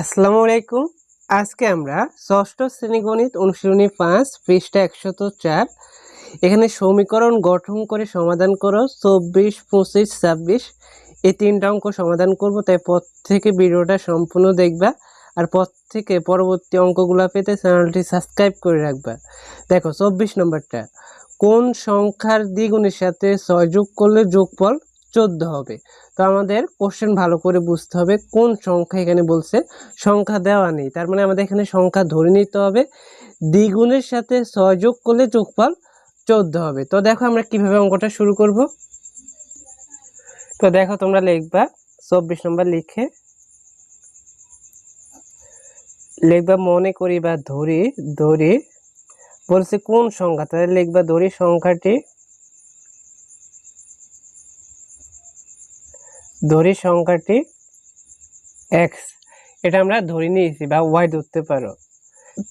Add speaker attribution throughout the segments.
Speaker 1: আসসালামু আলাইকুম। আজকে আমরা ষষ্ঠ শ্রেণি গণিত অনুশীলনী পাঁচ, পৃষ্ঠা একশত চার। এখানে সমীকরণ গঠন করে সমাধান করো, চব্বিশ, পঁচিশ, ছাব্বিশ। এই তিনটা অঙ্ক সমাধান করব, তাই পর থেকে ভিডিওটা সম্পূর্ণ দেখবা। আর পর থেকে পরবর্তী অঙ্কগুলো পেতে চ্যানেলটি সাবস্ক্রাইব করে রাখবা। দেখো, চব্বিশ নম্বরটা। কোন সংখ্যার দ্বিগুণের সাথে ছয় যোগ করলে যোগফল চোদ্দ হবে। তো আমাদের কোশ্চেন ভালো করে বুঝতে হবে কোন সংখ্যা এখানে বলছে। সংখ্যা দেওয়া নেই, তার মানে আমাদের এখানে সংখ্যা ধরে নিতে হবে। দ্বিগুণের সাথে ছয় যোগ করলে যোগফল চোদ্দ হবে। তো দেখো আমরা কীভাবে অঙ্কটা শুরু করব। তো দেখো তোমরা লিখবা, চব্বিশ নম্বর লিখে লিখবা, মনে করি বা ধরি ধরি, বলছে কোন সংখ্যা? তাহলে লিখবা, ধরি সংখ্যাটি ধরি সংখ্যাটি এক্স এটা আমরা ধরে নিয়েছি বা ওয়াই ধরতে পারো।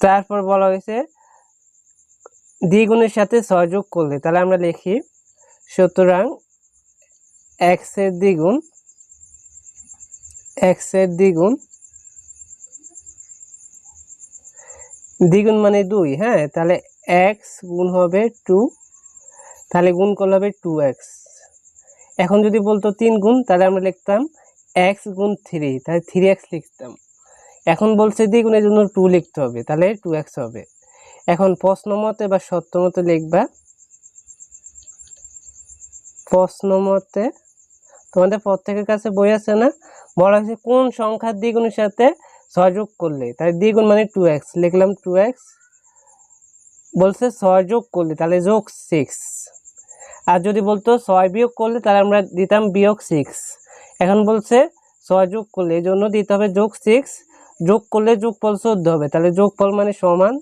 Speaker 1: তারপর বলা হয়েছে, দ্বিগুণের সাথে ছয় যোগ করলে, তাহলে আমরা লিখি, সুতরাং এক্সের দ্বিগুণ এক্সের দ্বিগুণ দ্বিগুণ মানে দুই হ্যাঁ? তাহলে এক্স গুণ হবে টু তাহলে গুণ করলে হবে টু এক্স এখন যদি বলতো তিন গুণ, তাহলে আমরা লিখতাম এক্স গুণ থ্রি তাহলে থ্রি এক্স লিখতাম। এখন বলছে দ্বিগুণের জন্য টু লিখতে হবে, তাহলে টু এক্স হবে। এখন প্রশ্ন মতে বা সত্য মতে লিখবা। প্রশ্ন মতে, তোমাদের প্রত্যেকের কাছে বই আছে না? বলা হয়েছে কোন সংখ্যার দ্বিগুণের সাথে সহযোগ করলে? তাই দ্বিগুণ মানে টু এক্স লিখলাম টু এক্স বলছে সহযোগ করলে, তাহলে যোগ সিক্স আর যদি বলতো ছয় বিয়োগ করলে তাহলে আমরা দিতাম বিয়োগ সিক্স এখন বলছে ছয় যোগ করলে, এই জন্য দিতে হবে যোগ সিক্স যোগ করলে যোগফল চোদ্দ হবে, তাহলে যোগফল মানে সমান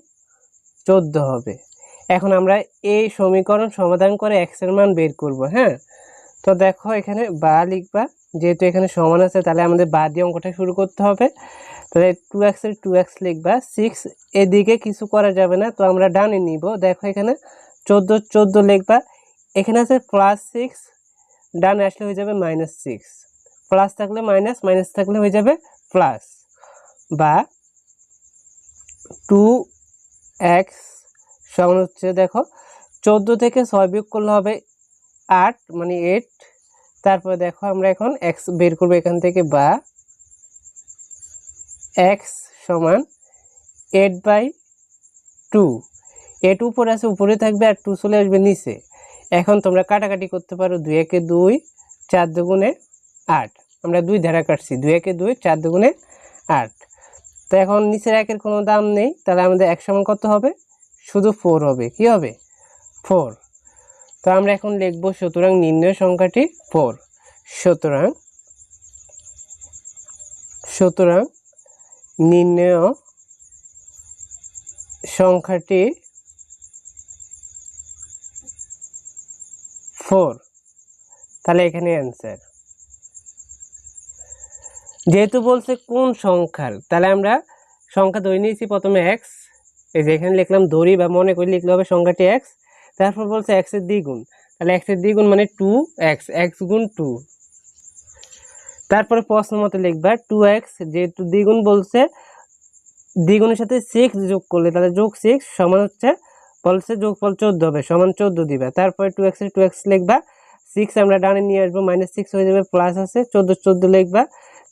Speaker 1: চোদ্দ হবে। এখন আমরা এই সমীকরণ সমাধান করে এক্সের মান বের করব হ্যাঁ? তো দেখো এখানে বা লিখবা, যেহেতু এখানে সমান আছে, তাহলে আমাদের বা দিয়ে অঙ্কটা শুরু করতে হবে। তাহলে টু এক্সের টু এক্স লিখবা সিক্স এদিকে কিছু করা যাবে না, তো আমরা ডানে নিব। দেখো এখানে চোদ্দ চোদ্দ লিখবা এখানে আছে প্লাস সিক্স ডান আসলে হয়ে যাবে মাইনাস সিক্স প্লাস থাকলে মাইনাস মাইনাস থাকলে হয়ে যাবে প্লাস বা টু এক্স সমান হচ্ছে দেখো, চোদ্দ থেকে ছয় বিয়োগ করলে হবে আট মানে এইট তারপরে দেখো আমরা এখন এক্স বের করব এখান থেকে বা এক্স সমান এইট বাই টু এইট উপরে আছে, উপরে থাকবে আর টু চলে আসবে নিচে। এখন তোমরা কাটাকাটি করতে পারো দুই একে দুই চার দুগুণে আট। আমরা দুই ধারা কাটছি, দুই একে দুই চার দুগুণে আট। তো এখন নিচের একের কোনো দাম নেই, তাহলে আমাদের এক সমান কত হবে? শুধু ফোর হবে। কি হবে? ফোর তো আমরা এখন লিখব সুতরাং নির্ণয় সংখ্যাটি ফোর সুতরাং সুতরাং নির্ণয় সংখ্যাটি ফোর তাহলে এখানে অ্যান্সার যেহেতু বলছে কোন সংখ্যার, তাহলে আমরা সংখ্যা ধরে নিয়েছি প্রথমে এক্স এই যে এখানে লিখলাম দড়ি বা মনে করে লিখলে হবে সংখ্যাটি এক্স তারপর বলছে এক্সের দ্বিগুণ, তাহলে এক্সের দ্বিগুণ মানে টু এক্স এক্স গুণ টু তারপরে প্রশ্ন মতো লিখবা টু এক্স যেহেতু দ্বিগুণ বলছে, দ্বিগুণের সাথে সিক্স যোগ করলে তাহলে যোগ সিক্স সমান হচ্ছে বলছে যোগফল চোদ্দ হবে, সমান চোদ্দ দিবা। তারপরে টু এক্স টু এক্স লিখবা সিক্স আমরা ডানে নিয়ে আসব মাইনাস সিক্স হয়ে যাবে প্লাস আছে, চোদ্দ চোদ্দ লিখবা।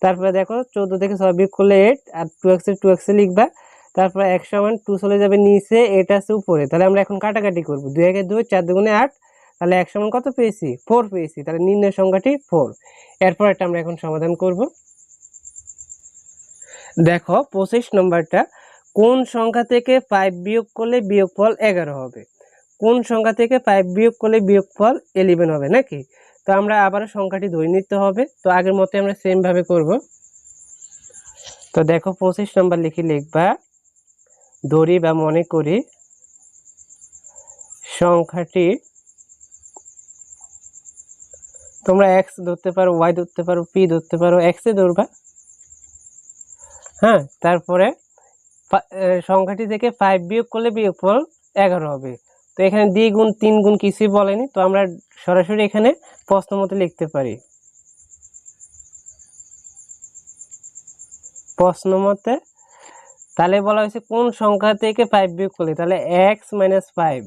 Speaker 1: তারপরে দেখো, চোদ্দ থেকে ছয় বিয়োগ করলে এইট আর টু এক্সের টু এক্সে লিখবা। তারপরে এক সমান টু চলে যাবে নিচে এটা আছে উপরে। তাহলে আমরা এখন কাটাকাটি করব। দুই একে দুই, চার দুগুণে আট, তাহলে এক সমান কত পেয়েছি? ফোর পেয়েছি। তাহলে নির্ণয় সংখ্যাটি ফোর এরপর এটা আমরা এখন সমাধান করব। দেখো, পঁচিশ নম্বরটা কোন সংখ্যা থেকে ফাইভ বিয়োগ করলে বিয়োগফল এগারো হবে? কোন সংখ্যা থেকে ফাইভ বিয়োগ করলে বিয়োগফল ইলেভেন হবে নাকি? তো আমরা আবারও সংখ্যাটি ধরে নিতে হবে। তো আগের মতো আমরা সেমভাবে করব। তো দেখো পঁচিশ নম্বর লিখি লিখবা, ধরি বা মনে করি সংখ্যাটি তোমরা এক্স ধরতে পারো ওয়াই ধরতে পারো পি ধরতে পারো এক্সে ধরবা। হ্যাঁ তারপরে সংখ্যাটি থেকে ফাইভ বিয়োগ করলে বিয়োগফল এগারো হবে। তো এখানে দ্বিগুণ তিন গুণ কিছুই বলেনি, তো আমরা সরাসরি এখানে প্রশ্ন মতো লিখতে পারি। প্রশ্ন মতে, তাহলে বলা হয়েছে কোন সংখ্যা থেকে ফাইভ বিয়োগ করলে? তাহলে এক্স মাইনাস ফাইভ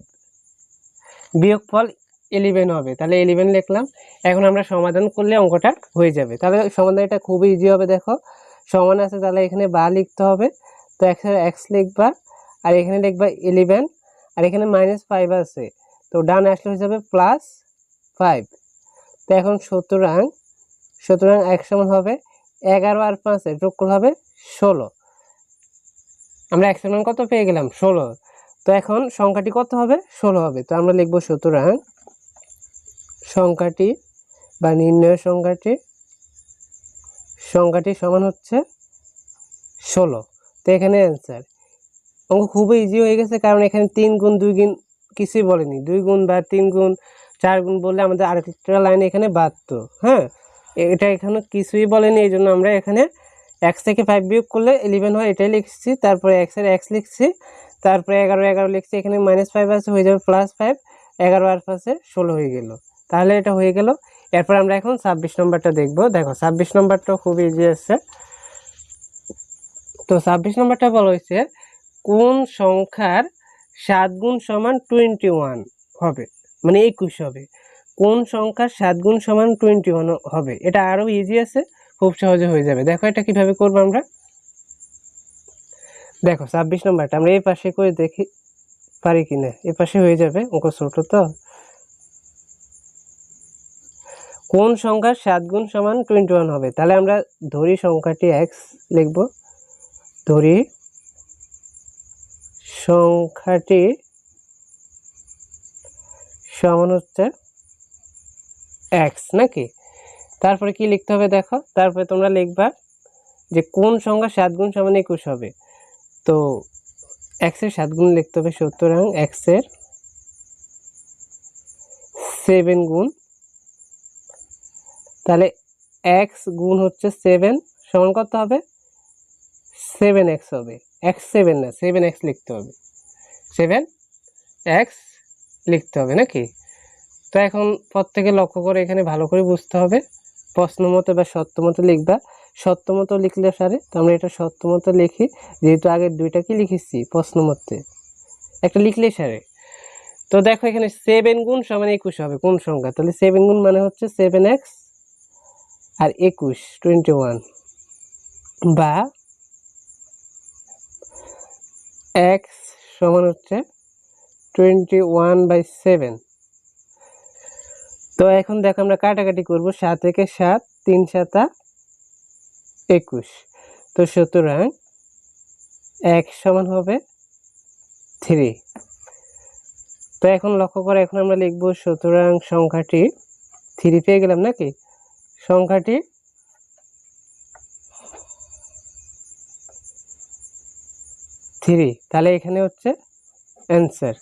Speaker 1: বিয়োগফল ইলেভেন হবে। তাহলে ইলেভেন লিখলাম। এখন আমরা সমাধান করলে অঙ্কটা হয়ে যাবে। তাহলে সমাধান এটা খুবই ইজি হবে, দেখো। সমান আছে, তাহলে এখানে বা লিখতে হবে। তো এক্স এক্স লিখবা আর এখানে লিখবা ইলেভেন আর এখানে মাইনাস ফাইভ আছে। তো ডান আসলে হয়ে যাবে প্লাস ফাইভ তো এখন সুতরাং সুতরাং এক সমান হবে এগারো আর পাঁচে যোগ করলে হবে ষোলো। আমরা এক সমান কত পেয়ে গেলাম? ষোলো। তো এখন সংখ্যাটি কত হবে? ষোলো হবে। তো আমরা লিখব সুতরাং সংখ্যাটি বা নির্ণয় সংখ্যাটি সংখ্যাটি সমান হচ্ছে ষোলো। তো এখানে অ্যান্সার অঙ্ক খুবই ইজি হয়ে গেছে, কারণ এখানে তিন গুণ, দুই গুণ কিছুই বলেনি। দুই গুণ বা তিন গুণ, চার গুণ বললে আমাদের আরেকটা লাইন এখানে বাড়তো হ্যাঁ? এটা এখানে কিছুই বলেনি, এই জন্য আমরা এখানে এক্স থেকে ফাইভ বিয়োগ করলে ইলেভেন হয়, এটাই লিখছি। তারপরে এক্সের এক্স লিখছি, তারপরে এগারো এগারো লিখছি, এখানে মাইনাস ফাইভ আছে, হয়ে যাবে প্লাস ফাইভ এগারো আর পাশে ষোলো হয়ে গেল। তাহলে এটা হয়ে গেল। এরপর আমরা এখন ছাব্বিশ নম্বরটা দেখব। দেখো, ছাব্বিশ নম্বরটাও খুব ইজি আছে। তো ছাব্বিশ নম্বরটা বলা হয়েছে, কোন সংখ্যার সাত গুণ সমান টোয়েন্টি ওয়ান হবে? মানে একুশ হবে। কোন সংখ্যার সাত গুণ সমান টোয়েন্টি ওয়ান হবে? এটা আরও ইজি আছে, খুব সহজে হয়ে যাবে। দেখো এটা কীভাবে করব আমরা। দেখো ছাব্বিশ নম্বরটা আমরা এই পাশে করে দেখি পারি কিনা। এ পাশে হয়ে যাবে, অঙ্ক ছোট তো। কোন সংখ্যার সাত গুণ সমান টোয়েন্টি ওয়ান হবে? তাহলে আমরা ধরি সংখ্যাটি এক্স লিখব। ধরি সংখ্যাটি সমান হচ্ছে এক্স নাকি? তারপরে কি লিখতে হবে দেখো? তারপরে তোমরা লিখবা যে কোন সংখ্যা সাত গুণ সমান একুশ হবে। তো এক্সের সাত গুণ লিখতে হবে সুতরাং এক্সের সেভেন গুণ। তাহলে এক্স গুণ হচ্ছে সেভেন সমান কত হবে? সেভেন এক্স হবে। এক্স সেভেন না সেভেন এক্স লিখতে হবে। সেভেন এক্স লিখতে হবে নাকি? তো এখন প্রত্যেকে লক্ষ্য করে এখানে ভালো করে বুঝতে হবে। প্রশ্ন মতো বা সত্য মতো লিখবা। সত্য মতো লিখলে সারে, তো আমরা এটা সত্য মতো লিখি। যেহেতু আগে দুইটা কি লিখেছি? প্রশ্ন মতে। একটা লিখলে সারে। তো দেখো এখানে সেভেন গুণ সমান একুশ হবে। কোন সংখ্যা? তাহলে সেভেন গুণ মানে হচ্ছে সেভেন এক্স আর একুশ টোয়েন্টি ওয়ান বা এক্স সমান হচ্ছে টোয়েন্টি ওয়ান বাই সেভেন। তো এখন দেখো আমরা কাটাকাটি করব সাত থেকে সাত, তিন সাতা একুশ। তো সুতরাং এক সমান হবে থ্রি। তো এখন লক্ষ্য করে, এখন আমরা লিখব সুতরাং সংখ্যাটি, থ্রি পেয়ে গেলাম নাকি? সংখ্যাটি থ্রি তাহলে এখানে হচ্ছে অ্যান্সার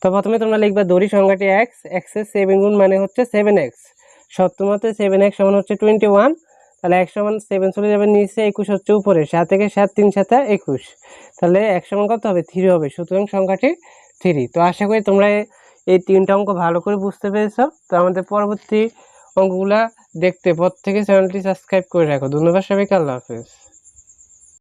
Speaker 1: তো প্রথমে তোমরা লিখবা দড়ি সংখ্যাটি এক্স এক্সের সেভেন গুণ মানে হচ্ছে সেভেন এক্স সপ্তমতে সেভেন এক্স সমান হচ্ছে টোয়েন্টি ওয়ান তাহলে এক সমান সেভেন চলে যাবে নিচে, একুশ হচ্ছে উপরে, সাত থেকে সাত, তিন সাথে একুশ। তাহলে এক সমান কত হবে? থ্রি হবে, সুতরাং সংখ্যাটি থ্রি তো আশা করি তোমরা এই তিনটা অঙ্ক ভালো করে বুঝতে পেরেছ। তো আমাদের পরবর্তী অঙ্কগুলা দেখতে, প্রত্যেকে চ্যানেলটি সাবস্ক্রাইব করে রাখো। ধন্যবাদ সবাইকে, আল্লাহ হাফেজ।